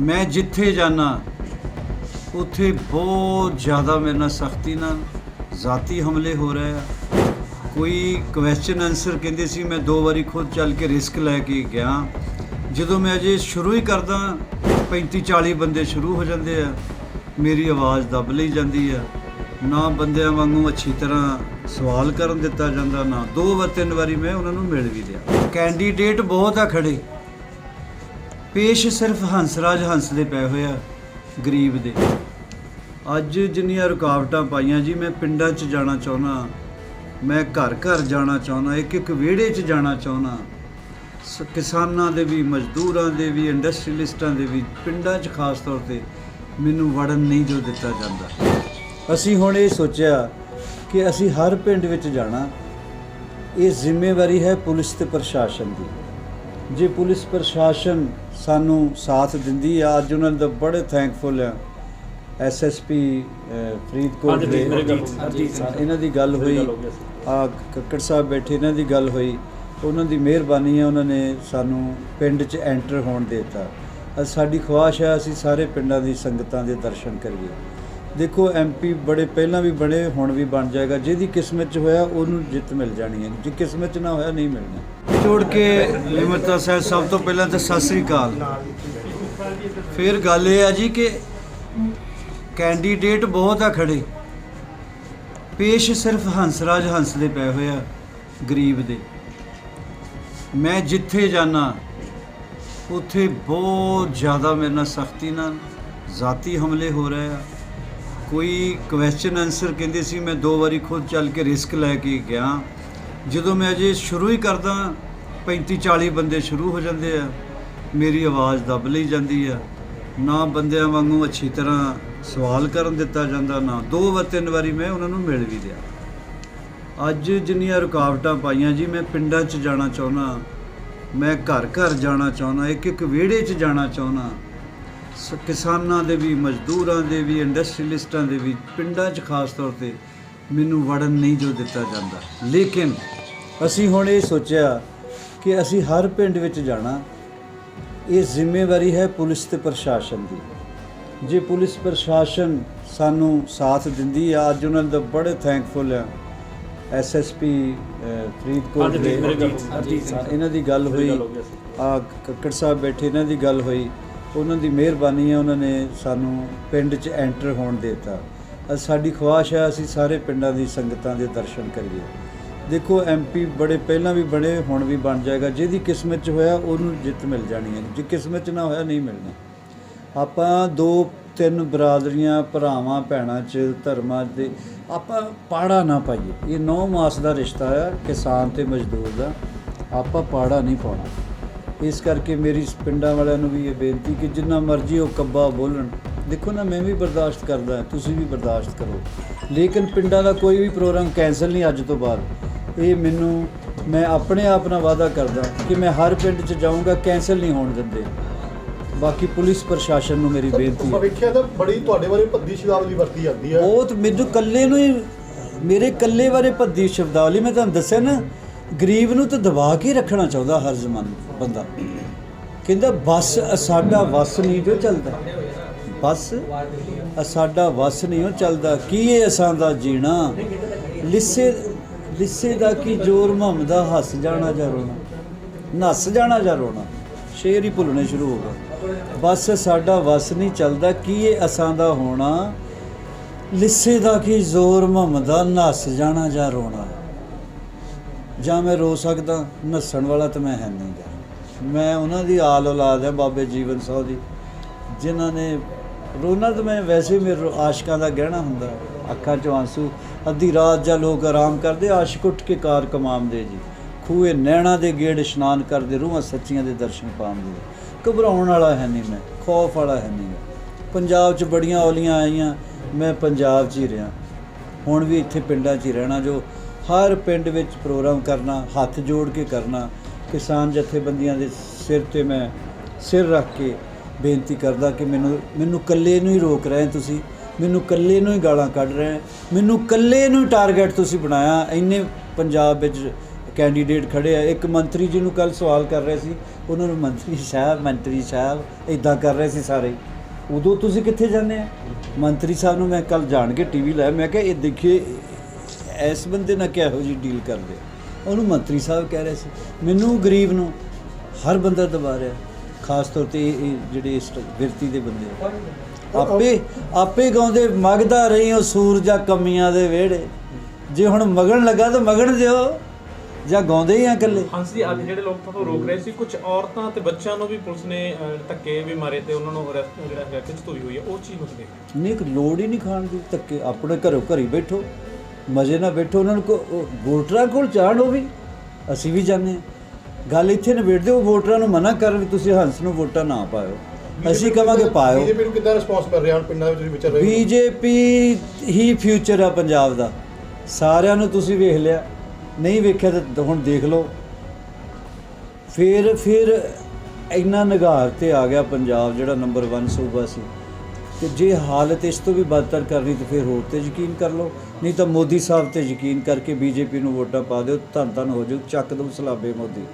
ਮੈਂ ਜਿੱਥੇ ਜਾਣਾ ਉੱਥੇ ਬਹੁਤ ਜ਼ਿਆਦਾ ਮੇਰੇ ਨਾਲ ਸਖਤੀ ਨਾਲ ਜ਼ਾਤੀ ਹਮਲੇ ਹੋ ਰਹੇ ਆ। ਕੋਈ ਕੁਐਸਚਨ ਆਨਸਰ ਕਹਿੰਦੇ ਸੀ, ਮੈਂ ਦੋ ਵਾਰੀ ਖੁਦ ਚੱਲ ਕੇ ਰਿਸਕ ਲੈ ਕੇ ਗਿਆ। ਜਦੋਂ ਮੈਂ ਅਜੇ ਸ਼ੁਰੂ ਹੀ ਕਰਦਾ 35 40 ਬੰਦੇ ਸ਼ੁਰੂ ਹੋ ਜਾਂਦੇ ਆ। ਮੇਰੀ ਆਵਾਜ਼ ਦੱਬ ਲਈ ਜਾਂਦੀ ਆ। ਨਾ ਬੰਦਿਆਂ ਵਾਂਗੂ ਅੱਛੀ ਤਰ੍ਹਾਂ ਸਵਾਲ ਕਰਨ ਦਿੱਤਾ ਜਾਂਦਾ, ਨਾ ਦੋ ਵਾਰ ਤਿੰਨ ਵਾਰੀ ਮੈਂ ਉਹਨਾਂ ਨੂੰ ਮਿਲ ਵੀ ਲਿਆ। ਕੈਂਡੀਡੇਟ ਬਹੁਤ ਆ ਖੜੇ। ਪੇਸ਼ ਸਿਰਫ ਹੰਸਰਾਜ ਹੰਸ ਦੇ ਪਏ ਹੋਏ ਆ, ਗਰੀਬ ਦੇ। ਅੱਜ ਜਿੰਨੀਆਂ ਰੁਕਾਵਟਾਂ ਪਾਈਆਂ ਜੀ, ਮੈਂ ਪਿੰਡਾਂ 'ਚ ਜਾਣਾ ਚਾਹੁੰਦਾ ਮੈਂ ਘਰ ਘਰ ਜਾਣਾ ਚਾਹੁੰਦਾ ਇੱਕ ਇੱਕ ਵਿਹੜੇ 'ਚ ਜਾਣਾ ਚਾਹੁੰਦਾ ਸ- ਕਿਸਾਨਾਂ ਦੇ ਵੀ, ਮਜ਼ਦੂਰਾਂ ਦੇ ਵੀ, ਇੰਡਸਟਰੀਲਿਸਟਾਂ ਦੇ ਵੀ, ਪਿੰਡਾਂ 'ਚ ਖਾਸ ਤੌਰ ਤੇ ਮੈਨੂੰ ਵੜਨ ਨਹੀਂ ਜੋ ਦਿੱਤਾ ਜਾਂਦਾ। ਅਸੀਂ ਹੁਣ ਇਹ ਸੋਚਿਆ ਕਿ ਅਸੀਂ ਹਰ ਪਿੰਡ ਵਿੱਚ ਜਾਣਾ, ਇਹ ਜ਼ਿੰਮੇਵਾਰੀ ਹੈ ਪੁਲਿਸ ਤੇ ਪ੍ਰਸ਼ਾਸਨ ਦੀ। ਜੇ ਪੁਲਿਸ ਪ੍ਰਸ਼ਾਸਨ ਸਾਨੂੰ ਸਾਥ ਦਿੰਦੀ ਆ। ਅੱਜ ਉਹਨਾਂ ਦਾ ਬੜੇ ਥੈਂਕਫੁਲ ਆ। ਐਸਐਸਪੀ ਫਰੀਦਕੋਟ ਦੇ ਇਹਨਾਂ ਦੀ ਗੱਲ ਹੋਈ। ਆ ਕੱਕੜ ਸਾਹਿਬ ਬੈਠੇ ਇਹਨਾਂ ਦੀ ਗੱਲ ਹੋਈ। ਉਹਨਾਂ ਦੀ ਮਿਹਰਬਾਨੀ ਹੈ ਉਹਨਾਂ ਨੇ ਸਾਨੂੰ ਪਿੰਡ 'ਚ ਐਂਟਰ ਹੋਣ ਦਿੱਤਾ। ਸਾਡੀ ਖੁਆਇਸ਼ ਹੈ ਅਸੀਂ ਸਾਰੇ ਪਿੰਡਾਂ ਦੀ ਸੰਗਤਾਂ ਦੇ ਦਰਸ਼ਨ ਕਰੀਏ। ਦੇਖੋ ਐਮਪੀ ਬੜੇ ਪਹਿਲਾਂ ਵੀ ਬਣੇ, ਹੁਣ ਵੀ ਬਣ ਜਾਏਗਾ। ਜਿਹਦੀ ਕਿਸਮਤ 'ਚ ਹੋਇਆ, ਉਹਨੂੰ ਜਿੱਤ ਮਿਲ ਜਾਣੀ ਹੈ। ਜੇ ਕਿਸਮਤ 'ਚ ਨਾ ਹੋਇਆ, ਨਹੀਂ ਮਿਲਣਾ। ਜੋੜ ਕੇ ਨਿਮਰਤਾ ਸਾਹਿਬ, ਸਭ ਤੋਂ ਪਹਿਲਾਂ ਤਾਂ ਸਤਿ ਸ੍ਰੀ ਅਕਾਲ। ਫਿਰ ਗੱਲ ਇਹ ਆ ਜੀ ਕਿ ਕੈਂਡੀਡੇਟ ਬਹੁਤ ਆ ਖੜੇ। ਪੇਸ਼ ਸਿਰਫ ਹੰਸਰਾਜ ਹੰਸ ਦੇ ਪਏ ਹੋਏ ਆ, ਗਰੀਬ ਦੇ। ਮੈਂ ਜਿੱਥੇ ਜਾਣਾ ਉੱਥੇ ਬਹੁਤ ਜ਼ਿਆਦਾ ਮੇਰੇ ਨਾਲ ਸਖਤੀ ਨਾਲ ਜ਼ਾਤੀ ਹਮਲੇ ਹੋ ਰਹੇ ਆ। ਕੋਈ ਕੁਐਸਚਨ ਆਨਸਰ ਕਹਿੰਦੇ ਸੀ, ਮੈਂ ਦੋ ਵਾਰੀ ਖੁਦ ਚੱਲ ਕੇ ਰਿਸਕ ਲੈ ਕੇ ਗਿਆ। ਜਦੋਂ ਮੈਂ ਅਜੇ ਸ਼ੁਰੂ ਹੀ ਕਰਦਾ 35 40 ਬੰਦੇ ਸ਼ੁਰੂ ਹੋ ਜਾਂਦੇ ਆ, ਮੇਰੀ ਆਵਾਜ਼ ਦੱਬ ਲਈ ਜਾਂਦੀ ਆ। ਨਾ ਬੰਦਿਆਂ ਵਾਂਗੂ ਅੱਛੀ ਤਰ੍ਹਾਂ ਸਵਾਲ ਕਰਨ ਦਿੱਤਾ ਜਾਂਦਾ, ਨਾ ਦੋ ਵਾਰ ਤਿੰਨ ਵਾਰੀ ਮੈਂ ਉਹਨਾਂ ਨੂੰ ਮਿਲ ਵੀ ਲਿਆ। ਅੱਜ ਜਿੰਨੀਆਂ ਰੁਕਾਵਟਾਂ ਪਾਈਆਂ ਜੀ, ਮੈਂ ਪਿੰਡਾਂ 'ਚ ਜਾਣਾ ਚਾਹੁੰਦਾ, ਮੈਂ ਘਰ ਘਰ ਜਾਣਾ ਚਾਹੁੰਦਾ ਇੱਕ ਇੱਕ ਵਿਹੜੇ 'ਚ ਜਾਣਾ ਚਾਹੁੰਦਾ ਸ- ਕਿਸਾਨਾਂ ਦੇ ਵੀ ਮਜ਼ਦੂਰਾਂ ਦੇ ਵੀ ਇੰਡਸਟਰੀਲਿਸਟਾਂ ਦੇ ਵੀ ਪਿੰਡਾਂ 'ਚ ਖਾਸ ਤੌਰ ਤੇ ਮੈਨੂੰ ਵੜਨ ਨਹੀਂ ਜੋ ਦਿੱਤਾ ਜਾਂਦਾ। ਲੇਕਿਨ ਅਸੀਂ ਹੁਣ ਇਹ ਸੋਚਿਆ ਕਿ ਅਸੀਂ ਹਰ ਪਿੰਡ ਵਿੱਚ ਜਾਣਾ ਇਹ ਜ਼ਿੰਮੇਵਾਰੀ ਹੈ ਪੁਲਿਸ ਤੇ ਪ੍ਰਸ਼ਾਸਨ ਦੀ। ਜੇ ਪੁਲਿਸ ਪ੍ਰਸ਼ਾਸਨ ਸਾਨੂੰ ਸਾਥ ਦਿੰਦੀ ਆ ਅੱਜ ਉਹਨਾਂ ਦਾ ਬੜੇ ਥੈਂਕਫੁਲ ਆ। ਐਸਐਸਪੀ ਫਰੀਦਕੋਟ ਦੇ ਇਹਨਾਂ ਦੀ ਗੱਲ ਹੋਈ। ਆ ਕੱਕੜ ਸਾਹਿਬ ਬੈਠੇ ਇਹਨਾਂ ਦੀ ਗੱਲ ਹੋਈ। ਉਹਨਾਂ ਦੀ ਮਿਹਰਬਾਨੀ ਹੈ ਉਹਨਾਂ ਨੇ ਸਾਨੂੰ ਪਿੰਡ 'ਚ ਐਂਟਰ ਹੋਣ ਦਿੱਤਾ। ਸਾਡੀ ਖੁਆਇਸ਼ ਹੈ ਅਸੀਂ ਸਾਰੇ ਪਿੰਡਾਂ ਦੀ ਸੰਗਤਾਂ ਦੇ ਦਰਸ਼ਨ ਕਰੀਏ। ਦੇਖੋ ਐਮਪੀ ਬੜੇ ਪਹਿਲਾਂ ਵੀ ਬਣੇ, ਹੁਣ ਵੀ ਬਣ ਜਾਏਗਾ। ਜਿਹਦੀ ਕਿਸਮਤ 'ਚ ਹੋਇਆ, ਉਹਨੂੰ ਜਿੱਤ ਮਿਲ ਜਾਣੀ ਹੈ। ਜੇ ਕਿਸਮਤ 'ਚ ਨਾ ਹੋਇਆ, ਨਹੀਂ ਮਿਲਣਾ। ਆਪਾਂ ਦੋ, ਤਿੰਨ ਬਰਾਦਰੀਆਂ, ਭਰਾਵਾਂ, ਭੈਣਾਂ 'ਚ, ਧਰਮਾਂ ਦੇ, ਆਪਾਂ ਪਾੜਾ ਨਾ ਪਾਈਏ। ਇਹ ਨੌ ਮਾਸ ਦਾ ਰਿਸ਼ਤਾ ਹੈ ਕਿਸਾਨ ਤੇ ਮਜ਼ਦੂਰ ਦਾ। ਆਪਾਂ ਪਾੜਾ ਨਹੀਂ ਪਾਉਣਾ। ਇਸ ਕਰਕੇ ਮੇਰੀ ਪਿੰਡਾਂ ਵਾਲਿਆਂ ਨੂੰ ਵੀ ਇਹ ਬੇਨਤੀ ਕਿ ਜਿੰਨਾ ਮਰਜ਼ੀ ਉਹ ਕੱਬਾ ਬੋਲਣ। ਦੇਖੋ ਨਾ ਮੈਂ ਵੀ ਬਰਦਾਸ਼ਤ ਕਰਦਾ ਤੁਸੀਂ ਵੀ ਬਰਦਾਸ਼ਤ ਕਰੋ। ਲੇਕਿਨ ਪਿੰਡਾਂ ਦਾ ਕੋਈ ਵੀ ਪ੍ਰੋਗਰਾਮ ਕੈਨਸਲ ਨਹੀਂ ਅੱਜ ਤੋਂ ਬਾਅਦ। ਇਹ ਮੈਨੂੰ ਮੈਂ ਆਪਣੇ ਆਪ ਨਾਲ ਵਾਅਦਾ ਕਰਦਾ ਕਿ ਮੈਂ ਹਰ ਪਿੰਡ 'ਚ ਜਾਊਂਗਾ ਕੈਨਸਲ ਨਹੀਂ ਹੋਣ ਦਿੰਦੇ। ਬਾਕੀ ਪੁਲਿਸ ਪ੍ਰਸ਼ਾਸਨ ਨੂੰ ਮੇਰੀ ਬੇਨਤੀ ਹੈ। ਵੇਖਿਆ ਤਾਂ ਬੜੀ ਤੁਹਾਡੇ ਬਾਰੇ ਭੱਦੀ ਸ਼ਬਦਾਵਲੀ ਵਰਤੀ ਜਾਂਦੀ ਹੈ। ਉਹ ਤਾਂ ਮੈਨੂੰ ਕੱਲੇ ਨੂੰ ਹੀ ਮੇਰੇ ਕੱਲੇ ਬਾਰੇ ਭੱਦੀ ਸ਼ਬਦਾਵਲੀ ਮੈਂ ਤੁਹਾਨੂੰ ਦੱਸਿਆ ਨਾ ਗਰੀਬ ਨੂੰ ਤਾਂ ਦਬਾ ਕੇ ਰੱਖਣਾ ਚਾਹੁੰਦਾ ਹਰ ਜ਼ਮਾਨ ਬੰਦਾ। ਕਹਿੰਦਾ, ਬਸ ਸਾਡਾ ਵਸ ਨਹੀਂ ਜੋ ਚੱਲਦਾ। ਬਸ ਸਾਡਾ ਵਸ ਨਹੀਂ ਉਹ ਚੱਲਦਾ। ਕੀ ਇਹ ਅਸਾਂ ਦਾ ਜੀਣਾ? ਲਿੱਸੇ ਲਿੱਸੇ ਦਾ ਕੀ ਜੋਰ? ਮਹਮਦਾ ਹੱਸ ਜਾਣਾ ਜਾਂ ਰੋਣਾ? ਨੱਸ ਜਾਣਾ ਜਾਂ ਰੋਣਾ? ਸ਼ੇਰ ਹੀ ਭੁੱਲਣੇ ਸ਼ੁਰੂ ਹੋ ਗਏ। ਬਸ ਸਾਡਾ ਵਸ ਨਹੀਂ ਚੱਲਦਾ। ਕੀ ਇਹ ਅਸਾਂ ਦਾ ਹੋਣਾ? ਲਿੱਸੇ ਦਾ ਕੀ ਜ਼ੋਰ? ਮਹਮਦਾ ਨੱਸ ਜਾਣਾ ਜਾਂ ਰੋਣਾ? ਜਾਂ ਮੈਂ ਰੋ ਸਕਦਾ, ਨੱਸਣ ਵਾਲਾ ਤਾਂ ਮੈਂ ਹੈ ਨਹੀਂ ਗਾ। ਮੈਂ ਉਹਨਾਂ ਦੀ ਆਲ ਔਲਾਦ ਹੈ, ਬਾਬੇ ਜੀਵਨ ਸਾਹ ਦੀ, ਜਿਨ੍ਹਾਂ ਨੇ ਰੋਣਾ ਤਾਂ ਮੈਂ ਵੈਸੇ ਮੇਰੇ ਰੋ- ਆਸ਼ਿਕਾਂ ਦਾ ਗਹਿਣਾ ਹੁੰਦਾ, ਅੱਖਾਂ 'ਚੋਂ ਆਂਸੂ, ਅੱਧੀ ਰਾਤ ਜਾਂ ਲੋਕ ਆਰਾਮ ਕਰਦੇ, ਆਸ਼ਿਕ ਉੱਠ ਕੇ ਕਾਰ ਕਮਾਉਂਦੇ ਜੀ। ਖੂਏ ਨੈਣਾ ਦੇ ਗੇੜ ਇਸ਼ਨਾਨ ਕਰਦੇ, ਰੂਹਾਂ ਸੱਚੀਆਂ ਦੇ ਦਰਸ਼ਨ ਪਾਉਂਦੇ ਘਬਰਾਉਣ ਵਾਲਾ ਹੈ ਨਹੀਂ ਮੈਂ, ਖੌਫ ਵਾਲਾ ਹੈ ਨਹੀਂ ਗਾ। ਪੰਜਾਬ 'ਚ ਬੜੀਆਂ ਔਲੀਆਂ ਆਈਆਂ, ਮੈਂ ਪੰਜਾਬ 'ਚ ਹੀ ਰਿਹਾ। ਹੁਣ ਵੀ ਇੱਥੇ ਪਿੰਡਾਂ 'ਚ ਹੀ ਰਹਿਣਾ, ਜੋ ਹਰ ਪਿੰਡ ਵਿੱਚ ਪ੍ਰੋਗਰਾਮ ਕਰਨਾ, ਹੱਥ ਜੋੜ ਕੇ ਕਰਨਾ, ਕਿਸਾਨ ਜਥੇਬੰਦੀਆਂ ਦੇ ਸਿਰ ਤੇ ਮੈਂ ਸਿਰ ਰੱਖ ਕੇ ਬੇਨਤੀ ਕਰਦਾ ਕਿ ਮੈਨੂੰ ਮੈਨੂੰ ਇਕੱਲੇ ਨੂੰ ਹੀ ਰੋਕ ਰਹੇ ਤੁਸੀਂ, ਮੈਨੂੰ ਇਕੱਲੇ ਨੂੰ ਹੀ ਗਾਲਾਂ ਕੱਢ ਰਹੇ ਮੈਨੂੰ ਇਕੱਲੇ ਨੂੰ ਹੀ ਟਾਰਗੇਟ ਤੁਸੀਂ ਬਣਾਇਆ। ਇੰਨੇ ਪੰਜਾਬ ਵਿੱਚ ਕੈਂਡੀਡੇਟ ਖੜੇ ਆ। ਇੱਕ ਮੰਤਰੀ ਜੀ ਨੂੰ ਕੱਲ ਸਵਾਲ ਕਰ ਰਹੇ ਸੀ, ਉਹਨਾਂ ਨੂੰ ਮੰਤਰੀ ਸਾਹਿਬ ਮੰਤਰੀ ਸਾਹਿਬ ਇਦਾਂ ਕਰ ਰਹੇ ਸੀ ਸਾਰੇ। ਉਦੋਂ ਤੁਸੀਂ ਕਿੱਥੇ ਜਾਂਦੇ ਆ? ਮੰਤਰੀ ਸਾਹਿਬ ਨੂੰ ਮੈਂ ਕੱਲ ਜਾਣ ਕੇ ਟੀਵੀ ਲਾਇਆ ਮੈਂ ਕਿਹਾ, ਇਹ ਦੇਖੀਏ ਇਸ ਬੰਦੇ ਨਾਲ ਕਿਹੋ ਜੀ ਡੀਲ ਕਰਦੇ। ਉਹਨੂੰ ਮੰਤਰੀ ਸਾਹਿਬ ਕਹਿ ਰਹੇ ਸੀ ਮੈਨੂੰ ਗਰੀਬ ਨੂੰ ਹਰ ਬੰਦਾ ਦਬਾ ਰਿਹਾ ਖਾਸ ਤੌਰ ਤੇ ਜਿਹੜੇ ਇਸ ਵਿਰਤੀ ਦੇ ਬੰਦੇ ਆਪੇ ਆਪੇ ਗਾਉਂਦੇ ਮਗਦਾ ਰਹੀ ਉਹ ਸੂਰਜਾ ਕਮੀਆਂ ਦੇ ਵਿਹੜੇ। ਜੇ ਹੁਣ ਮਗਣ ਲੱਗਾ ਤਾਂ ਮਗਣ ਦਿਓ ਜਾਂ ਗਾਉਂਦੇ ਹੀ ਆ ਇਕੱਲੇ। ਹੰਸ ਜੀ ਅੱਜ ਜਿਹੜੇ ਲੋਕ ਤੁਹਾਨੂੰ ਰੋਕ ਰਹੇ ਸੀ ਕੁਝ ਔਰਤਾਂ ਤੇ ਬੱਚਿਆਂ ਨੂੰ ਵੀ ਪੁਲਿਸ ਨੇ ਧੱਕੇ ਵੀ ਮਾਰੇ ਤੇ ਉਹਨਾਂ ਨੂੰ ਜਿਹੜਾ ਹੈਗਾ ਖਿੱਚ ਧੋਈ ਹੋਈ ਹੈ ਉਹ ਚੀਜ਼ ਮਤਲਬ ਨਹੀਂ ਇੱਕ ਲੋੜ ਹੀ ਨਹੀਂ ਖਾਣ ਦੀ ਧੱਕੇ ਆਪਣੇ ਘਰੋਂ ਘਰੀ ਬੈਠੋ। ਮਜ਼ੇ ਨਾਲ ਬੈਠੋ ਉਹਨਾਂ ਨੂੰ ਕੋ ਉਹ ਵੋਟਰਾਂ ਕੋਲ ਚਾਹਣ ਉਹ ਵੀ। ਅਸੀਂ ਵੀ ਜਾਂਦੇ ਹਾਂ। ਗੱਲ ਇੱਥੇ ਨਿਬੇੜ ਦਿਓ ਵੋਟਰਾਂ ਨੂੰ ਮਨਾ ਕਰਨ ਵੀ ਤੁਸੀਂ ਹੰਸ ਨੂੰ ਵੋਟਾਂ ਨਾ ਪਾਇਓ। ਅਸੀਂ ਕਵਾਂਗੇ ਪਾਇਓ। ਬੀਜੇਪੀ ਨੂੰ ਕਿੱਦਾਂ ਰਿਸਪੌਂਸ ਕਰ ਰਿਹਾ ਹੁਣ ਪਿੰਡਾਂ ਵਿੱਚ ਵਿਚਰ ਰਹੇ ਹੋ ਬੀਜੇਪੀ ਹੀ ਫਿਊਚਰ ਆ ਪੰਜਾਬ ਦਾ। ਸਾਰਿਆਂ ਨੂੰ ਤੁਸੀਂ ਵੇਖ ਲਿਆ। ਨਹੀਂ ਵੇਖਿਆ ਤਾਂ ਹੁਣ ਦੇਖ ਲਓ। ਫਿਰ ਫਿਰ ਇੰਨਾ ਨਿਗਾਰ ਤੇ ਆ ਗਿਆ ਪੰਜਾਬ ਜਿਹੜਾ ਨੰਬਰ 1 ਸੂਬਾ ਸੀ। ਤੇ ਜੇ ਹਾਲਤ ਇਸ ਤੋਂ ਵੀ ਬਦਤਰ ਕਰਨੀ ਤਾਂ ਫਿਰ ਹੋਰ ਤੇ ਯਕੀਨ ਕਰ ਲਓ। ਨਹੀਂ ਤਾਂ ਮੋਦੀ ਸਾਹਿਬ ਤੇ ਯਕੀਨ ਕਰਕੇ ਬੀਜੇਪੀ ਨੂੰ ਵੋਟਾਂ ਪਾ ਦਿਓ ਧੰਨ ਧੰਨ ਹੋ ਜਾਓ, ਚੱਕ ਦੋ ਸਲਾਬੇ ਮੋਦੀ।